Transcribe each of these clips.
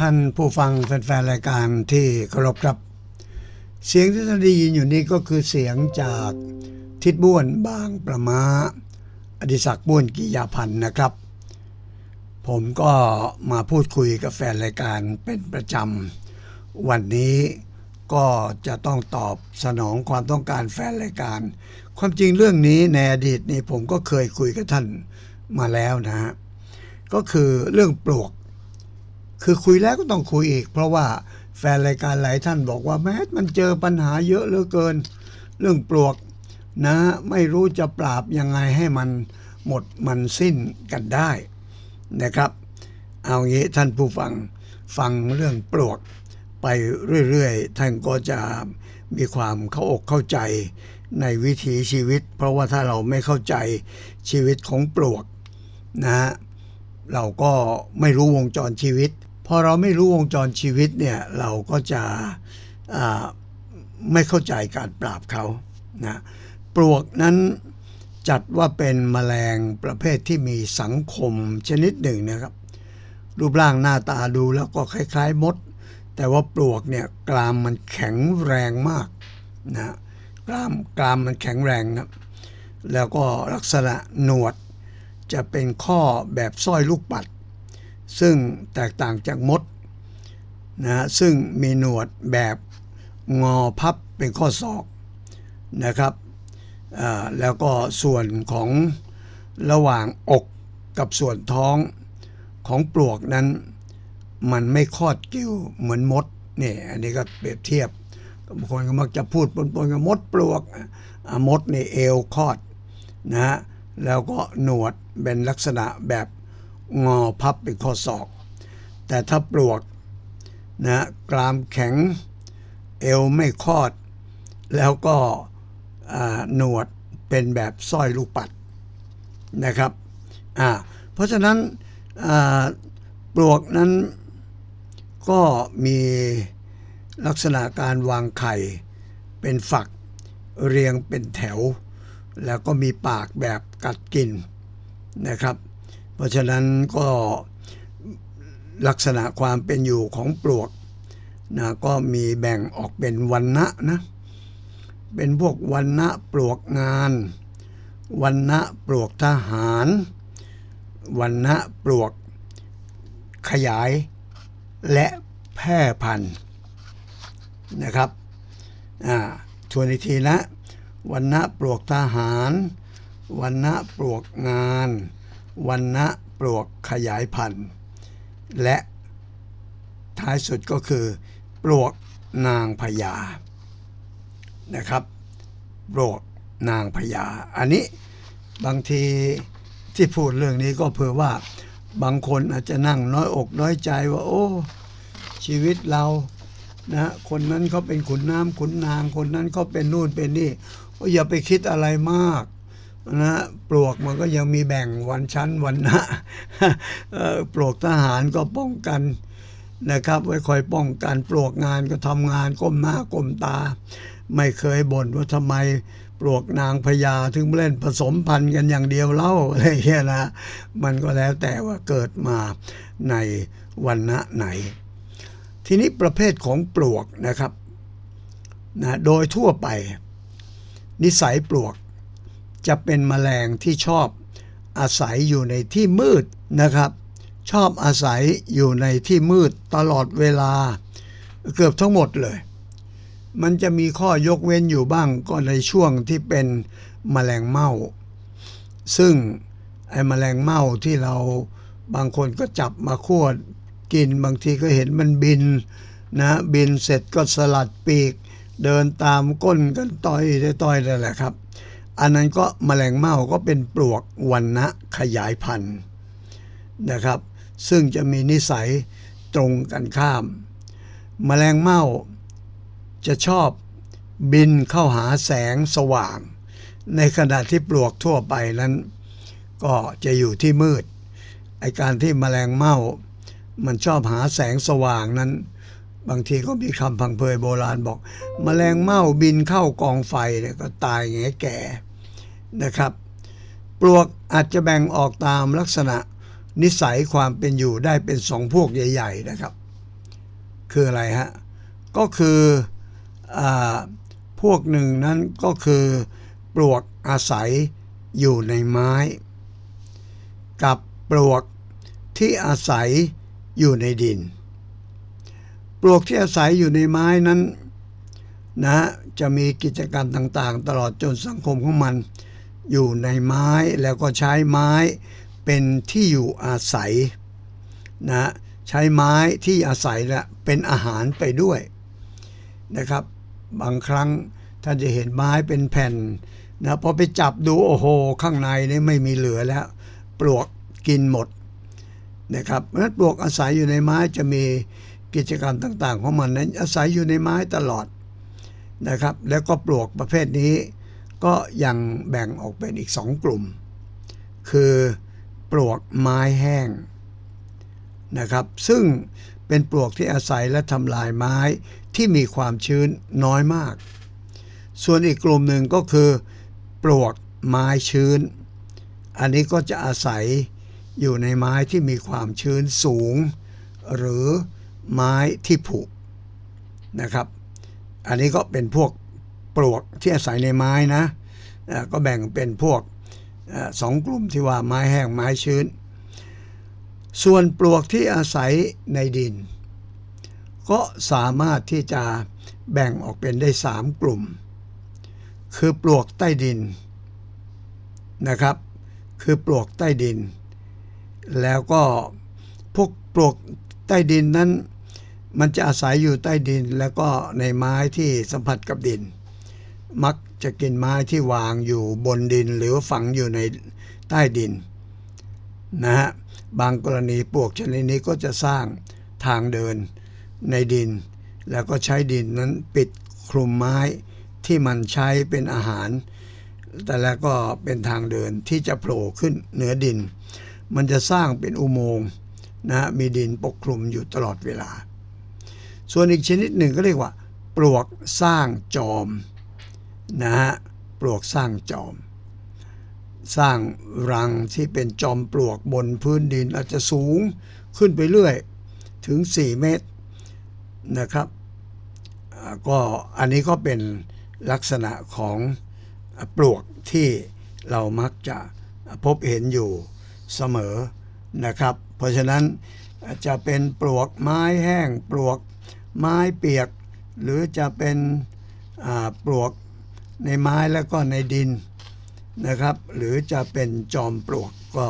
ท่านผู้ฟังแฟนๆรายการที่เคารพครับ เสียงที่ท่านได้ยินอยู่นี้ก็คือเสียงจากทิดบ้วนบางประมาอดิศักดิ์บ้วนกิยาพันธ์นะครับ ผมก็มาพูดคุยกับแฟนรายการเป็นประจำ วันนี้ก็จะต้องตอบสนองความต้องการแฟนรายการ ความจริงเรื่องนี้ในอดีตนี่ผมก็เคยคุยกับท่านมาแล้วนะฮะก็คือเรื่องปลวก คือคุยแล้วก็ต้องคุยอีก เพราะว่าแฟนรายการหลายท่านบอกว่าแม้มันเจอปัญหาเยอะเหลือเกิน เรื่องปลวกนะไม่รู้จะปราบยังไงให้มันหมดมันสิ้นกันได้นะครับ เอางี้ท่านผู้ฟังฟังเรื่องปลวก ไปเรื่อยๆ ท่านก็จะมีความเข้าอกเข้าใจในวิถีชีวิต เพราะว่าถ้าเราไม่เข้าใจชีวิตของปลวกนะฮะเราก็ไม่รู้วงจรชีวิต พอเราไม่รู้วงจรชีวิตเนี่ยเราก็จะไม่เข้าใจการปราบเขานะปลวกนั้นจัดว่าเป็นแมลงประเภทที่มีสังคมชนิดหนึ่งนะครับ รูปร่างหน้าตาดูแล้วก็คล้ายๆมด แต่ว่าปลวกเนี่ยกรามมันแข็งแรงมากนะกรามกรามมันแข็งแรงนะแล้วก็ลักษณะหนวดจะเป็นข้อแบบสร้อยลูกปัด ซึ่งแตกต่างจากมดนะซึ่งมีหนวดแบบงอพับเป็นข้อศอกนะครับแล้วก็ส่วนของระหว่างอกกับส่วนท้องของปลวกนั้น มันไม่คอดกิ้วเหมือนมดนี่อันนี้ก็เปรียบเทียบบางคนก็มักจะพูดปนๆกับมดปลวกอะมดนี่เอวคอดนะฮะแล้วก็หนวดเป็นลักษณะแบบ งอพับเป็นข้อศอก แต่ถ้าปลวกนะกรามแข็ง เอวไม่คอด แล้วก็หนวดเป็นแบบสร้อยลูกปัดนะครับอ่าเพราะฉะนั้นปลวกนั้นก็มีลักษณะการวางไข่เป็นฝักเรียงเป็นแถว แล้วก็มีปากแบบกัดกินนะครับ เพราะฉะนั้นก็ลักษณะความเป็นอยู่ของปลวกนะก็มีแบ่งออกเป็นวันณะนะเป็นพวกวันณะปลวกงานวันณะปลวกทหารวันณะปลวกขยายและแพร่พันธุ์นะครับอ่าทวนอีกทีนะวันณะปลวกทหารวันณะปลวกงาน วันณะปลวกขยายพันธุ์ และท้ายสุดก็คือ ปลวกนางพญานะครับปลวกนางพญาอันนี้บางทีที่พูดเรื่องนี้ก็เพื่อว่าบางคนอาจจะนั่งน้อยอกน้อยใจว่า โอ้ ชีวิตเรานะคนนั้นเขาเป็นขุนน้ำขุนนางคนนั้นเขาเป็นนู่นเป็นนี่ก็อย่าไปคิดอะไรมาก นะปลวกมันก็ยังมีแบ่งวันชั้นวันนะเอ่อปลวกทหารก็ป้องกันนะครับ ไว้คอยป้องกันปลวกงานก็ทำงานก้มหน้าก้มตา ไม่เคยบ่นว่าทำไมปลวกนางพญาถึงเล่นผสมพันธุ์กันอย่างเดียวเล่าอะไรอย่างเงี้ยนะมันก็แล้วแต่ว่าเกิดมาในวันณะไหน ทีนี้ประเภทของปลวกนะครับนะโดยทั่วไป นิสัยปลวก จะเป็นแมลงที่ชอบอาศัยอยู่ในที่มืดนะครับ ชอบอาศัยอยู่ในที่มืดตลอดเวลา เกือบทั้งหมดเลย มันจะมีข้อยกเว้นอยู่บ้างก็ในช่วงที่เป็นแมลงเม่า ซึ่งไอ้แมลงเม่าที่เราบางคนก็จับมาคั่วกินบางทีก็เห็นมันบินนะบินเสร็จก็สลัดปีก เดินตามก้นกันต่อยต่อยนั่นแหละครับ อันนั้นก็แมลงเม่าก็เป็นปลวกวันนะขยายพันธุ์นะครับ ซึ่งจะมีนิสัยตรงกันข้ามแมลงเม่าจะชอบบินเข้าหาแสงสว่าง ในขณะที่ปลวกทั่วไปนั้น ก็จะอยู่ที่มืดไอการที่แมลงเม่ามันชอบหาแสงสว่างนั้น บางทีก็มีคำพังเพยโบราณบอกแมลงเม่าบินเข้ากองไฟเนี่ยก็ตายแง่แก่นะครับ ปลวกอาจจะแบ่งออกตามลักษณะนิสัยความเป็นอยู่ได้เป็นสองพวกใหญ่ ๆนะครับ คืออะไรฮะ ก็คืออพวกหนึ่งนั้นก็คือปลวกอาศัยอยู่ในไม้ กับปลวกที่อาศัยอยู่ในดิน ปลวกที่อาศัยอยู่ในไม้นั้นนะจะมีกิจกรรมต่างๆ ตลอดจนสังคมของมัน อยู่ในไม้แล้วก็ใช้ไม้เป็นที่อยู่อาศัยนะใช้ไม้ที่อาศัยละเป็นอาหารไปด้วยนะครับ บางครั้งท่านจะเห็นไม้เป็นแผ่นนะพอไปจับดูโอ้โห ข้างในนี่ไม่มีเหลือแล้ว ปลวกกินหมดนะครับเพราะฉะนั้นปลวกอาศัยอยู่ในไม้จะมี กิจกรรมต่างๆ ของมันนั้นอาศัยอยู่ในไม้ตลอดนะครับ แล้วก็ปลวกประเภทนี้ก็ยังแบ่งออกเป็นอีกสองกลุ่ม คือปลวกไม้แห้งนะครับ ซึ่งเป็นปลวกที่อาศัยและทำลายไม้ที่มีความชื้นน้อยมาก ส่วนอีกกลุ่มหนึ่งก็คือ ปลวกไม้ชื้น อันนี้ก็จะอาศัยอยู่ในไม้ที่มีความชื้นสูง หรือ ไม้ที่ผุนะครับ อันนี้ก็เป็นพวกปลวกที่อาศัยในไม้นะก็แบ่งเป็นพวกสองกลุ่มที่ว่าไม้แห้งไม้ชื้น ส่วนปลวกที่อาศัยในดิน ก็สามารถที่จะแบ่งออกเป็นได้สามกลุ่ม คือปลวกใต้ดินนะครับ คือปลวกใต้ดิน แล้วก็พวกปลวกใต้ดินนั้น มันจะอาศัยอยู่ใต้ดินแล้วก็ในไม้ที่สัมผัสกับดิน มักจะกินไม้ที่วางอยู่บนดินหรือฝังอยู่ในใต้ดินนะฮะบางกรณีปลวกชนิดนี้ก็จะสร้างทางเดินในดิน แล้วก็ใช้ดินนั้นปิดคลุมไม้ที่มันใช้เป็นอาหาร แต่แล้วก็เป็นทางเดินที่จะโผล่ขึ้นเหนือดิน มันจะสร้างเป็นอุโมงค์นะฮะมีดินปกคลุมอยู่ตลอดเวลา ส่วนอีกชนิดหนึ่งก็เรียกว่า ปลวกสร้างจอมนะฮะปลวกสร้างจอม สร้างรังที่เป็นจอมปลวกบนพื้นดินอาจจะสูงขึ้นไปเรื่อยถึง 4 เมตรนะครับก็อันนี้ก็เป็นลักษณะของปลวกที่เรามักจะพบเห็นอยู่เสมอนะครับ เพราะฉะนั้นจะเป็นปลวกไม้แห้งปลวก ไม้เปียก หรือจะเป็นปลวกในไม้แล้วก็ในดินนะครับ หรือจะเป็นจอมปลวกก็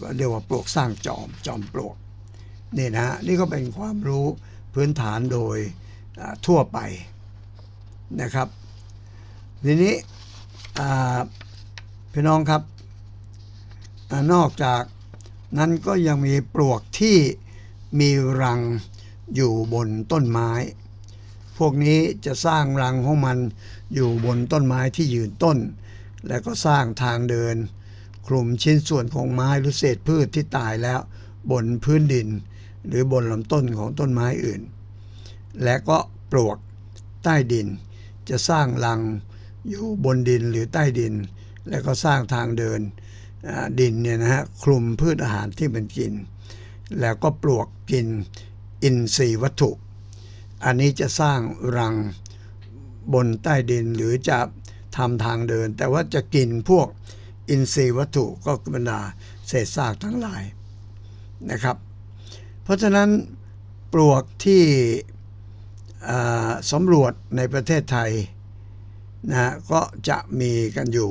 ก็เรียกว่าปลวกสร้างจอมจอมปลวกนี่นะนี่ก็เป็นความรู้พื้นฐานโดยทั่วไปนะครับ ทีนี้พี่น้องครับอนอกจากนั้นก็ยังมีปลวกที่มีรัง อยู่บนต้นไม้ พวกนี้จะสร้างรังของมันอยู่บนต้นไม้ที่ยืนต้น แล้วก็สร้างทางเดิน คลุมชิ้นส่วนของไม้หรือเศษพืชที่ตายแล้วบนพื้นดิน หรือบนลำต้นของต้นไม้อื่น และก็ปลวกใต้ดิน จะสร้างรังอยู่บนดินหรือใต้ดิน แล้วก็สร้างทางเดินดินเนี่ยนะฮะคลุมพืชอาหารที่มันกิน แล้วก็ปลวกกิน อินทรีย์วัตถุ อันนี้จะสร้างรังบนใต้ดินหรือจะทำทางเดิน แต่ว่าจะกินพวกอินทรีย์วัตถุก็บรรดาเศษซากทั้งหลายนะครับ เพราะฉะนั้นปลวกที่สำรวจในประเทศไทยนะก็จะมีกันอยู่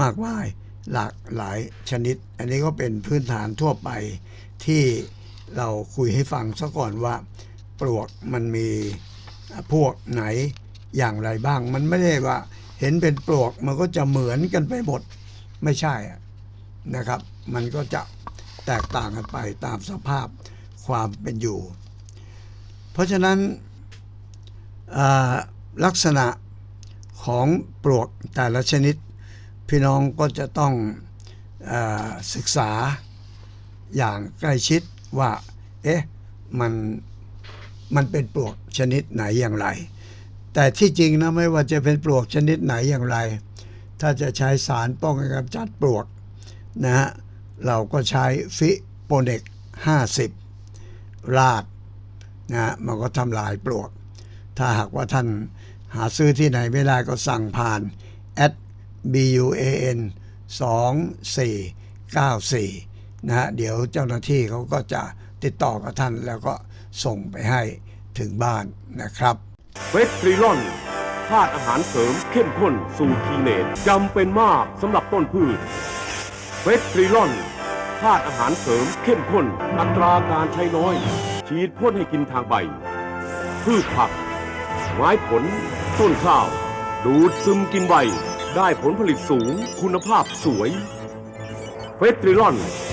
มากมายหลากหลายชนิด อันนี้ก็เป็นพื้นฐานทั่วไปที่ เราคุยให้ฟังซะก่อนว่าปลวกมันมีพวกไหนอย่างไรบ้าง มันไม่ได้ว่าเห็นเป็นปลวกมันก็จะเหมือนกันไปหมดไม่ใช่นะครับ มันก็จะแตกต่างกันไปตามสภาพความเป็นอยู่ เพราะฉะนั้นลักษณะของปลวกแต่ละชนิด พี่น้องก็จะต้องอศึกษาอย่างใกล้ชิด ว่า เอ๊ะมันมันเป็นปลวกชนิดไหนอย่างไร แต่ที่จริงนะไม่ว่าจะเป็นปลวกชนิดไหนอย่างไร ถ้าจะใช้สารป้องกันกำจัดปลวกนะฮะเราก็ใช้ฟิโปเนก50 ราดนะฮะมันก็ทำลายปลวก ถ้าหากว่าท่านหาซื้อที่ไหนไม่ได้ก็สั่งผ่าน at buan 2494 นะฮะเดี๋ยวเจ้าหน้าที่เขาก็จะติดต่อกับท่านแล้วก็ส่งไปให้ถึงบ้านนะครับเฟสตรีลอนธาตุอาหารเสริมเข้มข้นสูตรทีเนตจำเป็นมากสำหรับต้นพืชเฟสตรีลอนธาตุอาหารเสริมเข้มข้น อัตราการใช้น้อย ฉีดพ่นให้กินทางใบ พืชผัก ไม้ผล ต้นข้าว ดูดซึมกินใบ ได้ผลผลิตสูงคุณภาพสวยเฟสตรีลอน